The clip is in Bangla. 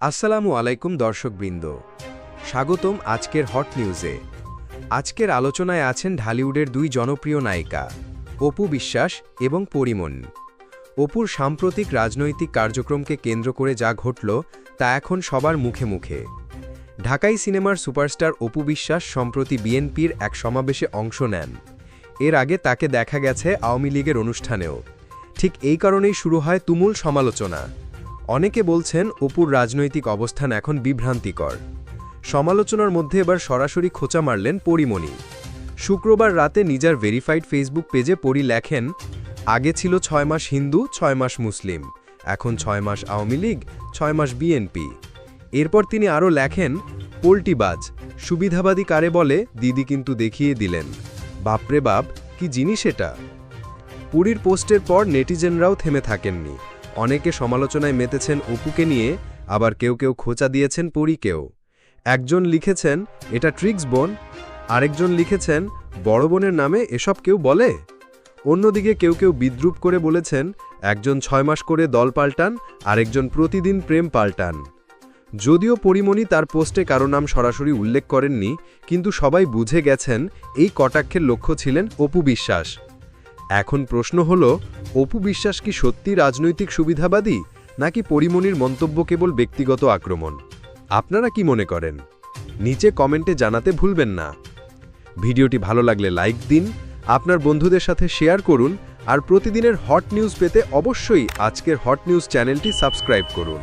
আসসালামু আলাইকুম দর্শকবৃন্দ। স্বাগতম আজকের হট নিউজে আজকের আলোচনায় আছেন ঢালিউডের দুই জনপ্রিয় নায়িকা, অপু বিশ্বাস এবং পরিমন। অপুর সাম্প্রতিক রাজনৈতিক কার্যক্রমকে কেন্দ্র করে যা ঘটল, তা এখন সবার মুখে মুখে। ঢাকাই সিনেমার সুপারস্টার অপু বিশ্বাস সম্প্রতি বিএনপির এক সমাবেশে অংশ নেন। এর আগে তাকে দেখা গেছে আওয়ামী লীগের অনুষ্ঠানেও। ঠিক এই কারণেই শুরু হয় তুমুল সমালোচনা। অনেকে বলছেন অপুর রাজনৈতিক অবস্থান এখন বিভ্রান্তিকর। সমালোচনার মধ্যে এবার সরাসরি খোঁচা মারলেন পরিমণি। শুক্রবার রাতে নিজের ভেরিফাইড ফেসবুক পেজে পরি লেখেন, আগে ছিল ছয় মাস হিন্দু, ছয় মাস মুসলিম, এখন ছয় মাস আওয়ামী লীগ, ছয় মাস বিএনপি। এরপর তিনি আরও লেখেন, পোল্টিবাজ, সুবিধাবাদী কারে বলে দিদি কিন্তু দেখিয়ে দিলেন। বাপরে বাপ, কি জিনিস এটা? পুরীর পোস্টের পর নেটিজেনরাও থেমে থাকেননি। অনেকে সমালোচনায় মেতেছেন অপুকে নিয়ে, আবার কেউ কেউ খোঁচা দিয়েছেন পরীকেও। একজন লিখেছেন, এটা ট্রিক্স, বোন। আরেকজন লিখেছেন, বড় বোনের নামে এসব কেউ বলে? অন্যদিকে কেউ কেউ বিদ্রুপ করে বলেছেন, একজন ছয় মাস করে দল পাল্টান, আরেকজন প্রতিদিন প্রেম পাল্টান। যদিও পরিমণি তার পোস্টে কারও নাম সরাসরি উল্লেখ করেননি, কিন্তু সবাই বুঝে গেছেন, এই কটাক্ষের লক্ষ্য ছিলেন অপু বিশ্বাস। এখন প্রশ্ন হল, অপু বিশ্বাস কি সত্যি রাজনৈতিক সুবিধাবাদী, নাকি পরিমণির মন্তব্য কেবল ব্যক্তিগত আক্রমণ? আপনারা কি মনে করেন? নিচে কমেন্টে জানাতে ভুলবেন না। ভিডিওটি ভালো লাগলে লাইক দিন, আপনার বন্ধুদের সাথে শেয়ার করুন, আর প্রতিদিনের হট নিউজ পেতে অবশ্যই আজকের হট নিউজ চ্যানেলটি সাবস্ক্রাইব করুন।